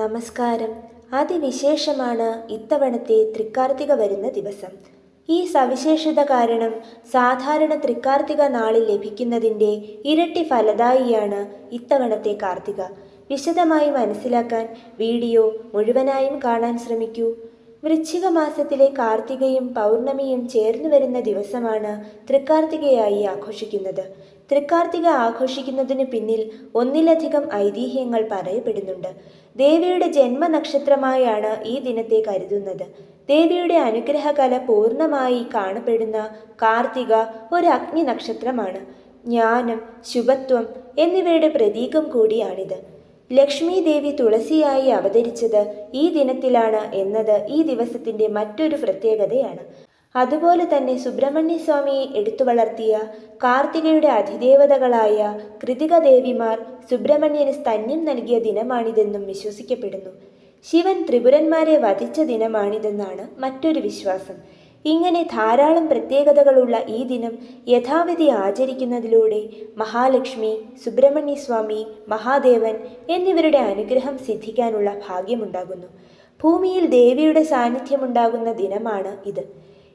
നമസ്കാരം. അതിവിശേഷമാണ് ഇത്തവണത്തെ തൃക്കാർത്തിക വരുന്ന ദിവസം. ഈ സവിശേഷത കാരണം സാധാരണ തൃക്കാർത്തിക നാളിൽ ലഭിക്കുന്നതിന്റെ ഇരട്ടി ഫലദായിയാണ് ഇത്തവണത്തെ കാർത്തിക. വിശദമായി മനസ്സിലാക്കാൻ വീഡിയോ മുഴുവനായും കാണാൻ ശ്രമിക്കൂ. വൃശ്ചിക മാസത്തിലെ കാർത്തികയും പൗർണമിയും ചേർന്നു വരുന്ന ദിവസമാണ് തൃക്കാർത്തികയായി ആഘോഷിക്കുന്നത്. തൃക്കാർത്തിക ആഘോഷിക്കുന്നതിന് പിന്നിൽ ഒന്നിലധികം ഐതിഹ്യങ്ങൾ പറയപ്പെടുന്നുണ്ട്. ദേവിയുടെ ജന്മനക്ഷത്രമായാണ് ഈ ദിനത്തെ കരുതുന്നത്. ദേവിയുടെ അനുഗ്രഹകല പൂർണമായി കാണപ്പെടുന്ന കാർത്തിക ഒരു അഗ്നി നക്ഷത്രമാണ് ജ്ഞാനം ശുഭത്വം എന്നിവയുടെ പ്രതീകം കൂടിയാണിത്. ലക്ഷ്മി ദേവി തുളസിയായി അവതരിച്ചത് ഈ ദിനത്തിലാണ് എന്നത് ഈ ദിവസത്തിന്റെ മറ്റൊരു പ്രത്യേകതയാണ്. അതുപോലെ തന്നെ സുബ്രഹ്മണ്യ സ്വാമിയെ എടുത്തു വളർത്തിയ കാർത്തികയുടെ അതിദേവതകളായ കൃതിക ദേവിമാർ സുബ്രഹ്മണ്യന് സ്തന്യം നൽകിയ ദിനമാണിതെന്നും വിശ്വസിക്കപ്പെടുന്നു. ശിവൻ ത്രിപുരന്മാരെ വധിച്ച ദിനമാണിതെന്നാണ് മറ്റൊരു വിശ്വാസം. ഇങ്ങനെ ധാരാളം പ്രത്യേകതകളുള്ള ഈ ദിനം യഥാവിധി ആചരിക്കുന്നതിലൂടെ മഹാലക്ഷ്മി സുബ്രഹ്മണ്യ സ്വാമി മഹാദേവൻ എന്നിവരുടെ അനുഗ്രഹം സിദ്ധിക്കാനുള്ള ഭാഗ്യമുണ്ടാകുന്നു. ഭൂമിയിൽ ദേവിയുടെ സാന്നിധ്യമുണ്ടാകുന്ന ദിനമാണ് ഇത്.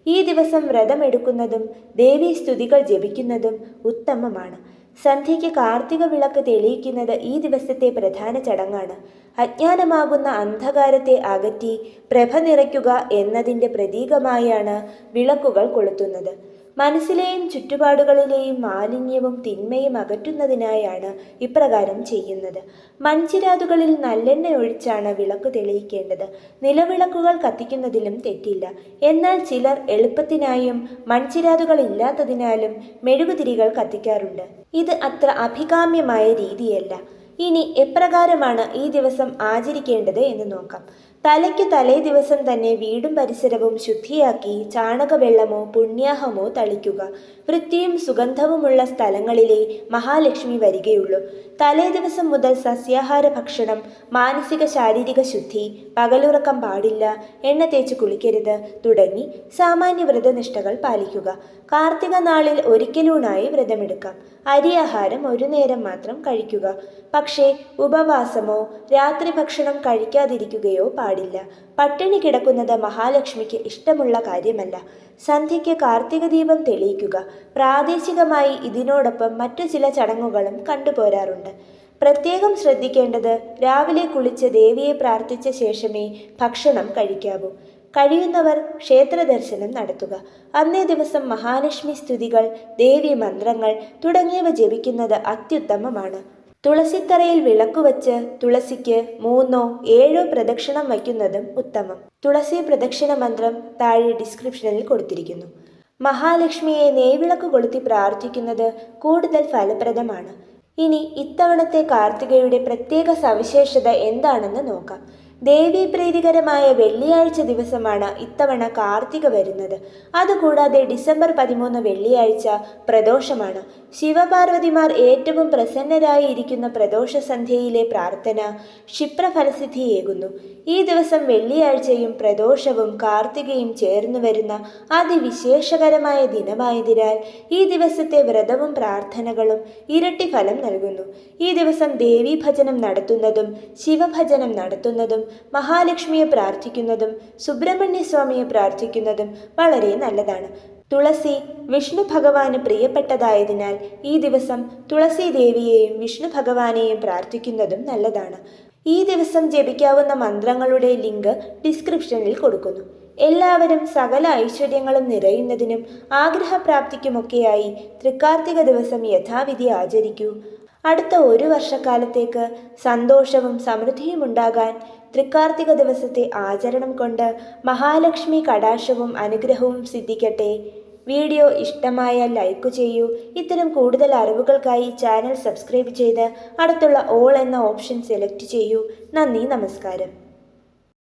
ഈ ദിവസം വ്രതമെടുക്കുന്നതും ദേവീ സ്തുതികൾ ജപിക്കുന്നതും ഉത്തമമാണ്. സന്ധ്യയ്ക്ക് കാർത്തിക വിളക്ക് തെളിയിക്കുന്നത് ഈ ദിവസത്തെ പ്രധാന ചടങ്ങാണ്. അജ്ഞാനമാകുന്ന അന്ധകാരത്തെ അകറ്റി പ്രഭ നിറയ്ക്കുക എന്നതിന്റെ പ്രതീകമായാണ് വിളക്കുകൾ കൊളുത്തുന്നത്. മനസ്സിലെയും ചുറ്റുപാടുകളിലെയും മാലിന്യവും തിന്മയും അകറ്റുന്നതിനായാണ് ഇപ്രകാരം ചെയ്യുന്നത്. മൺചിരാതുകളിൽ നല്ലെണ്ണ ഒഴിച്ചാണ് വിളക്ക് തെളിയിക്കേണ്ടത്. നിലവിളക്കുകൾ കത്തിക്കുന്നതിലും തെറ്റില്ല. എന്നാൽ ചിലർ എളുപ്പത്തിനായും മൺചിരാതുകൾ ഇല്ലാത്തതിനാലും മെഴുകുതിരികൾ കത്തിക്കാറുണ്ട്. ഇത് അത്ര അഭികാമ്യമായ രീതിയല്ല. ഇനി എപ്രകാരമാണ് ഈ ദിവസം ആചരിക്കേണ്ടത് എന്ന് നോക്കാം. തലയ്ക്ക് തലേ ദിവസം തന്നെ വീടും പരിസരവും ശുദ്ധിയാക്കി ചാണകവെള്ളമോ പുണ്യാഹമോ തളിക്കുക. വൃത്തിയും സുഗന്ധവുമുള്ള സ്ഥലങ്ങളിലെ മഹാലക്ഷ്മി വരികയുള്ളൂ. തലേ ദിവസം മുതൽ സസ്യാഹാര ഭക്ഷണം മാനസിക ശാരീരിക ശുദ്ധി പകലുറക്കം പാടില്ല എണ്ണ തേച്ച് കുളിക്കരുത് തുടങ്ങി സാമാന്യ വ്രതനിഷ്ഠകൾ പാലിക്കുക. കാർത്തിക നാളിൽ ഒരിക്കലൂണായി വ്രതമെടുക്കാം. അരിയാഹാരം ഒരു നേരം മാത്രം കഴിക്കുക. പക്ഷേ ഉപവാസമോ രാത്രി ഭക്ഷണം കഴിക്കാതിരിക്കുകയോ പാടില്ല. പട്ടിണി കിടക്കുന്നത് മഹാലക്ഷ്മിക്ക് ഇഷ്ടമുള്ള കാര്യമല്ല. സന്ധ്യയ്ക്ക് കാർത്തിക ദീപം തെളിയിക്കുക. പ്രാദേശികമായി ഇതിനോടൊപ്പം മറ്റു ചില ചടങ്ങുകളും കണ്ടുപോരാറുണ്ട്. പ്രത്യേകം ശ്രദ്ധിക്കേണ്ടത് രാവിലെ കുളിച്ച് ദേവിയെ പ്രാർത്ഥിച്ച ശേഷമേ ഭക്ഷണം കഴിക്കാവൂ. കഴിയുന്നവർ ക്ഷേത്ര ദർശനം നടത്തുക. അന്നേ ദിവസം മഹാലക്ഷ്മി സ്തുതികൾ ദേവി മന്ത്രങ്ങൾ തുടങ്ങിയവ ജപിക്കുന്നത് അത്യുത്തമമാണ്. തുളസിത്തറയിൽ വിളക്ക് വച്ച് തുളസിക്ക് മൂന്നോ ഏഴോ പ്രദക്ഷിണം വയ്ക്കുന്നതും ഉത്തമം. തുളസി പ്രദക്ഷിണ മന്ത്രം താഴെ ഡിസ്ക്രിപ്ഷനിൽ കൊടുത്തിരിക്കുന്നു. മഹാലക്ഷ്മിയെ നെയ്വിളക്ക് കൊളുത്തി പ്രാർത്ഥിക്കുന്നത് കൂടുതൽ ഫലപ്രദമാണ്. ഇനി ഇത്തവണത്തെ കാർത്തികയുടെ പ്രത്യേക സവിശേഷത എന്താണെന്ന് നോക്കാം. ദേവീപ്രീതികരമായ വെള്ളിയാഴ്ച ദിവസമാണ് ഇത്തവണ കാർത്തിക വരുന്നത്. അതുകൂടാതെ ഡിസംബർ പതിമൂന്ന് വെള്ളിയാഴ്ച പ്രദോഷമാണ്. ശിവപാർവതിമാർ ഏറ്റവും പ്രസന്നരായി ഇരിക്കുന്ന പ്രദോഷ സന്ധ്യയിലെ പ്രാർത്ഥന ക്ഷിപ്രഫലസിദ്ധിയേകുന്നു. ഈ ദിവസം വെള്ളിയാഴ്ചയും പ്രദോഷവും കാർത്തികയും ചേർന്നു വരുന്ന അതിവിശേഷകരമായ ദിനമായതിനാൽ ഈ ദിവസത്തെ വ്രതവും പ്രാർത്ഥനകളും ഇരട്ടി ഫലം നൽകുന്നു. ഈ ദിവസം ദേവീഭജനം നടത്തുന്നതും ശിവഭജനം നടത്തുന്നതും മഹാലക്ഷ്മിയെ പ്രാർത്ഥിക്കുന്നതും സുബ്രഹ്മണ്യസ്വാമിയെ പ്രാർത്ഥിക്കുന്നതും വളരെ നല്ലതാണ്. തുളസി വിഷ്ണു ഭഗവാന് പ്രിയപ്പെട്ടതായതിനാൽ ഈ ദിവസം തുളസി ദേവിയെയും വിഷ്ണു ഭഗവാനെയും പ്രാർത്ഥിക്കുന്നതും നല്ലതാണ്. ഈ ദിവസം ജപിക്കാവുന്ന മന്ത്രങ്ങളുടെ ലിങ്ക് ഡിസ്ക്രിപ്ഷനിൽ കൊടുക്കുന്നു. എല്ലാവരും സകല ഐശ്വര്യങ്ങളും നിറയുന്നതിനും ആഗ്രഹപ്രാപ്തിക്കുമൊക്കെയായി തൃക്കാർത്തിക ദിവസം യഥാവിധി ആചരിക്കൂ. അടുത്ത ഒരു വർഷക്കാലത്തേക്ക് സന്തോഷവും സമൃദ്ധിയും ഉണ്ടാകാൻ തൃക്കാർത്തിക ദിവസത്തെ ആചരണം കൊണ്ട് മഹാലക്ഷ്മി കടാക്ഷവും അനുഗ്രഹവും സിദ്ധിക്കട്ടെ. വീഡിയോ ഇഷ്ടമായാൽ ലൈക്ക് ചെയ്യൂ. ഇത്തരം കൂടുതൽ അറിവുകൾക്കായി ചാനൽ സബ്സ്ക്രൈബ് ചെയ്ത് അടുത്തുള്ള ഓൾ എന്ന ഓപ്ഷൻ സെലക്ട് ചെയ്യൂ. നന്ദി നമസ്കാരം.